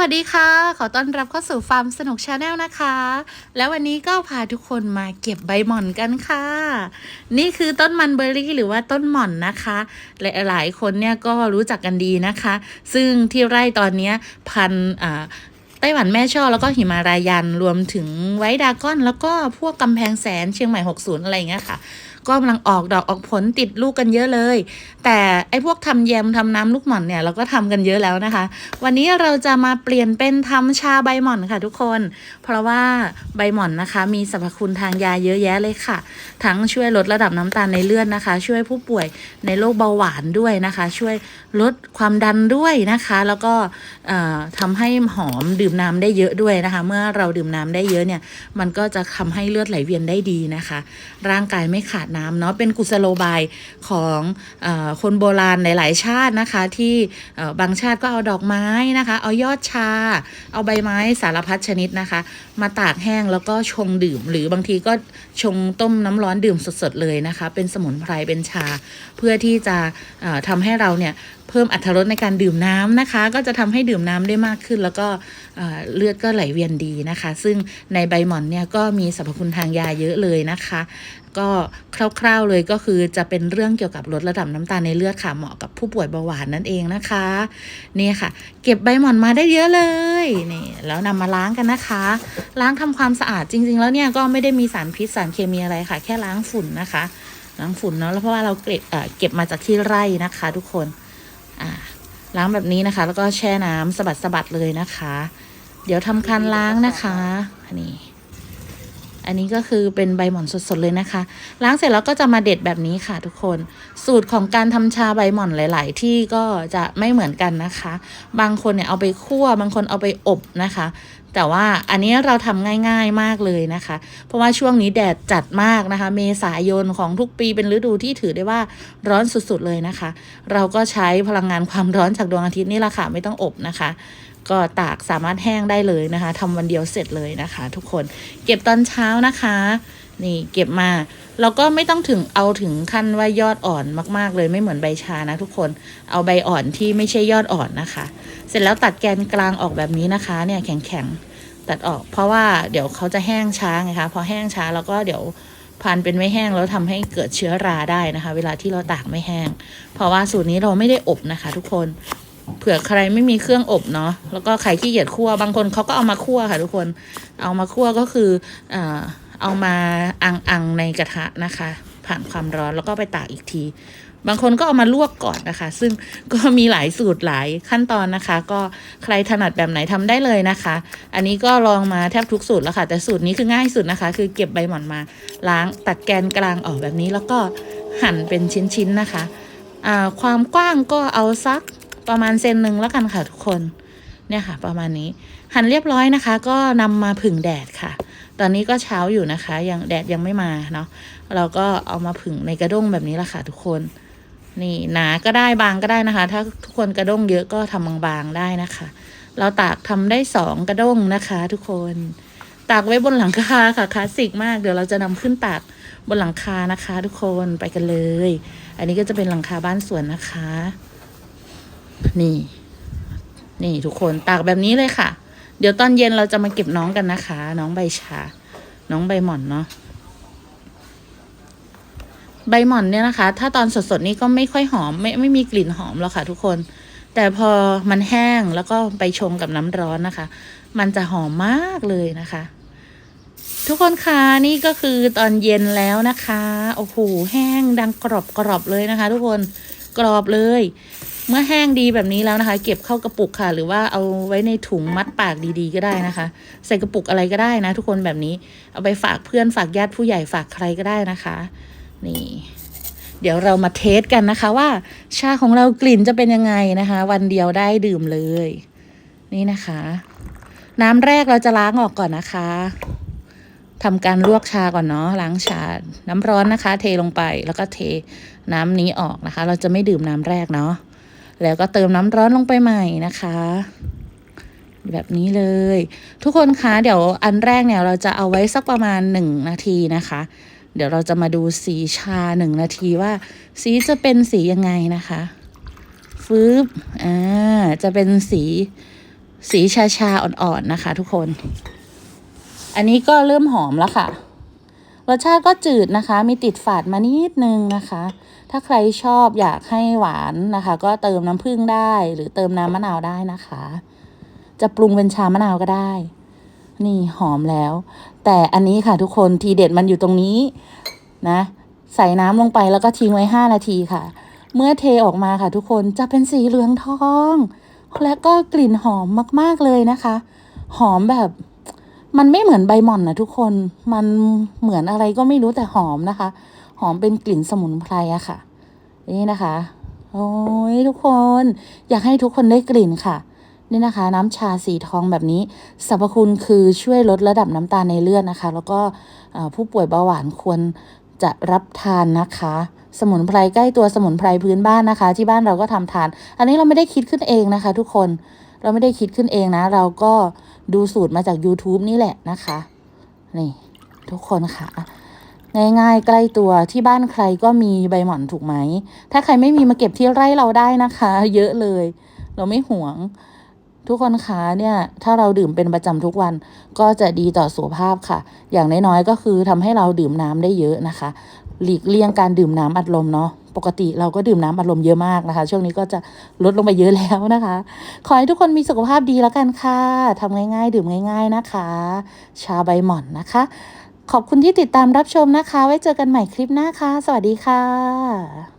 วัสดีค่ะ ขอต้อนรับเข้าสู่ฟาร์มสนุกชาแนลนะคะ แล้ววันนี้ก็พาทุกคนมาเก็บใบหม่อนกันค่ะ นี่คือต้นมันเบอร์รี่หรือว่าต้นหม่อนนะคะและหลายคนเนี่ยก็รู้จักกันดีนะคะ ซึ่งที่ไร่ตอนนี้พันอ่าไต้หวันแม่ช่อแล้วก็หิมารายันรวมถึงไว้ดากอน แล้วก็พวกกำแพงแสนเชียงใหม่ 60 อะไรอย่างเงี้ยค่ะ ก็กำลังออกดอกออกผลติดลูกกันเยอะเลย แต่ไอ้พวกทำแยมทำน้ำลูกหม่อนเนี่ยเราก็ทำกันเยอะแล้วนะคะ วันนี้เราจะมาเปลี่ยนเป็นทำชาใบหม่อนค่ะทุกคน เพราะว่าใบหม่อนนะคะ มีสรรพคุณทางยาเยอะแยะเลยค่ะ ทั้งช่วยลดระดับน้ำตาลในเลือดนะคะ ช่วยผู้ป่วยในโรคเบาหวานด้วยนะคะ ช่วยลดความดันด้วยนะคะ แล้วก็ทำให้หอมดื่มน้ำได้เยอะด้วยนะคะ เมื่อเราดื่มน้ำได้เยอะเนี่ย มันก็จะทำให้เลือดไหลเวียนได้ดีนะคะ ร่างกายไม่ขาดน้ำเนาะเป็นกุศโลบายของอคนโบราณหลาย ๆ ชาตินะคะ ที่บางชาติก็เอาดอกไม้นะคะ เอายอดชา เอาใบไม้สารพัดชนิดนะคะ มาตากแห้งแล้วก็ชงดื่ม หรือบางทีก็ชงต้มน้ำร้อนดื่มสด ๆ เลยนะคะ เป็นสมุนไพรเป็นชา เพื่อที่จะเอ่อทำให้เราเนี่ยเพิ่มอรรถรสในการดื่มน้ำนะคะ ก็จะทำให้ดื่มน้ำได้มากขึ้น แล้วก็เลือดก็ไหลเวียนดีนะคะ ซึ่งในใบหม่อนเนี่ยก็มีสรรพคุณทางยาเยอะเลยนะคะ ก็คร่าวๆเลยก็คือจะเป็นเรื่องเกี่ยวกับลดระดับน้ำตาลในเลือดค่ะเหมาะกับผู้ป่วยเบาหวานนั่นเองนะคะนี่ค่ะ เก็บใบหม่อนมาได้เยอะเลยนี่แล้วนำมาล้างกันนะคะ ล้างทำความสะอาดจริง ๆ แล้วเนี่ยก็ไม่ได้มีสารพิษสารเคมีอะไรค่ะ แค่ล้างฝุ่นนะคะล้างฝุ่นเนาะแล้วเพราะว่าเราเก็บเอ่อเก็บมาจากที่ไร่นะคะ ทุกคน อ่าล้างแบบนี้นะคะ แล้วก็แช่น้ำสะบัดสะบัดเลยนะคะ เดี๋ยวทำการล้างนะคะนี่อันนี้ก็คือเป็นใบหม่อนสดๆเลยนะคะ ล้างเสร็จแล้วก็จะมาเด็ดแบบนี้ค่ะทุกคน สูตรของการทำชาใบหม่อนหลาย ๆ ที่ก็จะไม่เหมือนกันนะคะ บางคนเนี่ยเอาไปคั่ว บางคนเอาไปอบนะคะ แต่ว่าอันนี้เราทำง่ายๆมากเลยนะคะ เพราะว่าช่วงนี้แดดจัดมากนะคะ เมษายนของทุกปีเป็นฤดูที่ถือได้ว่าร้อนสุดๆเลยนะคะ เราก็ใช้พลังงานความร้อนจากดวงอาทิตย์นี่แหละค่ะไม่ต้องอบนะคะก็ตากสามารถแห้งได้เลยนะคะทำวันเดียวเสร็จเลยนะคะ ทุกคนเก็บตอนเช้านะคะ นี่เก็บมาเราก็ไม่ต้องถึงเอาถึงขั้นว่ายอดอ่อนมาก ๆ เลยไม่เหมือนใบชานะทุกคนเอาใบอ่อนที่ไม่ใช่ยอดอ่อนนะคะ เสร็จแล้วตัดแกนกลางออกแบบนี้นะคะเนี่ยแข็งๆตัดออก เพราะว่าเดี๋ยวเขาจะแห้งช้าไงคะพอแห้งช้าแล้วก็เดี๋ยวพันเป็นไม่แห้งแล้วทำให้เกิดเชื้อราได้นะคะ เวลาที่เราตากไม่แห้ง เพราะว่าสูตรนี้เราไม่ได้อบนะคะ ทุกคนเผื่อใครไม่มีเครื่องอบเนาะแล้วก็ใครขี้เกียจคั่วบางคนเขาก็เอามาคั่วค่ะ ทุกคนเอามาคั่วก็คืออ่อ เอามาอังอังในกระทะนะคะ ผ่านความร้อนแล้วก็ไปตากอีกที บางคนก็เอามาลวกก่อนนะคะ ซึ่งก็มีหลายสูตรหลายขั้นตอนนะคะ ก็ใครถนัดแบบไหนทำได้เลยนะคะ อันนี้ก็ลองมาแทบทุกสูตรแล้วค่ะ แต่สูตรนี้คือง่ายสุดนะคะ คือเก็บใบหม่อนมา ล้างตัดแกนกลางออกแบบนี้แล้วก็หั่นเป็นชิ้นๆนะคะความกว้างก็เอาสักประมาณเซนหนึ่งแล้วกันค่ะทุกคน เนี่ยค่ะ ประมาณนี้ หั่นเรียบร้อยนะคะ ก็นำมาผึ่งแดดค่ะ ตอนนี้ก็เช้าอยู่นะคะ ยังแดดยังไม่มาเนาะเราก็เอามาผึ่งในกระด้งแบบนี้ละค่ะทุกคน นี่หนาก็ได้บางก็ได้นะคะ ถ้าทุกคนกระด้งเยอะก็ทำบางๆได้นะคะ เราตากทำได้สองกระด้งนะคะ ทุกคนตากไว้บนหลังคาค่ะคลาสสิกมากเดี๋ยวเราจะนำขึ้นตากบนหลังคานะคะ ทุกคนไปกันเลย อันนี้ก็จะเป็นหลังคาบ้านสวนนะคะ นี่ นี่ทุกคนตากแบบนี้เลยค่ะ เดี๋ยวตอนเย็นเราจะมาเก็บน้องกันนะคะ น้องใบชา น้องใบหม่อนเนาะใบหม่อนเนี่ยนะคะ ถ้าตอนสดๆนี่ก็ไม่ค่อยหอม ไม่ไม่มีกลิ่นหอมหรอกค่ะ ทุกคน แต่พอมันแห้งแล้วก็ไปชงกับน้ำร้อนนะคะ มันจะหอมมากเลยนะคะ ทุกคนคะนี่ก็คือตอนเย็นแล้วนะคะโอ้โหแห้งดังกรอบกรอบเลยนะคะ ทุกคนกรอบเลย เมื่อแห้งดีแบบนี้แล้วนะคะ เก็บเข้ากระปุกค่ะ หรือว่าเอาไว้ในถุงมัดปากดีๆ ก็ได้นะคะ ใส่กระปุกอะไรก็ได้นะ ทุกคนแบบนี้เอาไปฝากเพื่อนฝากญาติผู้ใหญ่ฝากใครก็ได้นะคะ นี่ เดี๋ยวเรามาเทสกันนะคะ ว่า ชาของเรากลิ่นจะเป็นยังไงนะคะ วันเดียวได้ดื่มเลย นี่นะคะ น้ำแรกเราจะล้างออกก่อนนะคะทำการลวกชาก่อนเนาะล้างชา น้ำร้อนนะคะ เทลงไปแล้วก็เทน้ำนี้ออกนะคะ เราจะไม่ดื่มน้ำแรกเนาะ แล้วก็เติมน้ำร้อนลงไปใหม่นะคะ แบบนี้เลย ทุกคนคะเดี๋ยวอันแรกเนี่ยเราจะเอาไว้สักประมาณหนึ่งนาทีนะคะ เดี๋ยวเราจะมาดูสีชาหนึ่งนาทีว่า สีจะเป็นสียังไงนะคะฟืบอ่าจะเป็นสีสีชาชาอ่อนๆนะคะ ทุกคน อันนี้ก็เริ่มหอมแล้วค่ะรสชาติก็จืดนะคะ มีติดฝาดมานิดนึงนะคะ ถ้าใครชอบอยากให้หวานนะคะ ก็เติมน้ำผึ้งได้ หรือเติมน้ำมะนาวได้นะคะ จะปรุงเป็นชามะนาวก็ได้ นี่หอมแล้ว แต่อันนี้ค่ะทุกคนทีเด็ดมันอยู่ตรงนี้นะ ใส่น้ำลงไปแล้วก็ทิ้งไว้ห้านาทีค่ะ เมื่อเทออกมาค่ะทุกคนจะเป็นสีเหลืองทอง และก็กลิ่นหอมมากๆเลยนะคะ หอมแบบมันไม่เหมือนใบหม่อนนะทุกคน มันเหมือนอะไรก็ไม่รู้แต่หอมนะคะ หอมเป็นกลิ่นสมุนไพรอะค่ะ นี่นะคะ โอ้ยทุกคนอยากให้ทุกคนได้กลิ่นค่ะ นี่นะคะ น้ำชาสีทองแบบนี้สรรพคุณคือช่วยลดระดับน้ำตาลในเลือดนะคะ แล้วก็ผู้ป่วยเบาหวานควรจะรับทานนะคะ สมุนไพรใกล้ตัวสมุนไพรพื้นบ้านนะคะ ที่บ้านเราก็ทำทาน อันนี้เราไม่ได้คิดขึ้นเองนะคะ ทุกคนเราไม่ได้คิดขึ้นเองนะ เราก็ดูสูตรมาจาก YouTube นี่แหละนะคะ นี่ ทุกคนค่ะ ง่ายๆ ใกล้ตัวที่บ้านใครก็มีใบหม่อนถูกไหม ถ้าใครไม่มีมาเก็บที่ไร่เราได้นะคะ เยอะเลย เราไม่หวง ทุกคนคะเนี่ยถ้าเราดื่มเป็นประจำทุกวันก็จะดีต่อสุขภาพค่ะ อย่างน้อยๆก็คือทำให้เราดื่มน้ำได้เยอะนะคะ หลีกเลี่ยงการดื่มน้ำอัดลมเนาะปกติเราก็ดื่มน้ำอัดลมเยอะมากนะคะ ช่วงนี้ก็จะลดลงไปเยอะแล้วนะคะ ขอให้ทุกคนมีสุขภาพดีแล้วกันค่ะทำง่าย ๆ ดื่มง่าย ๆนะคะ ชาใบหม่อนนะคะ ขอบคุณที่ติดตามรับชมนะคะ ไว้เจอกันใหม่คลิปหน้าค่ะ สวัสดีค่ะ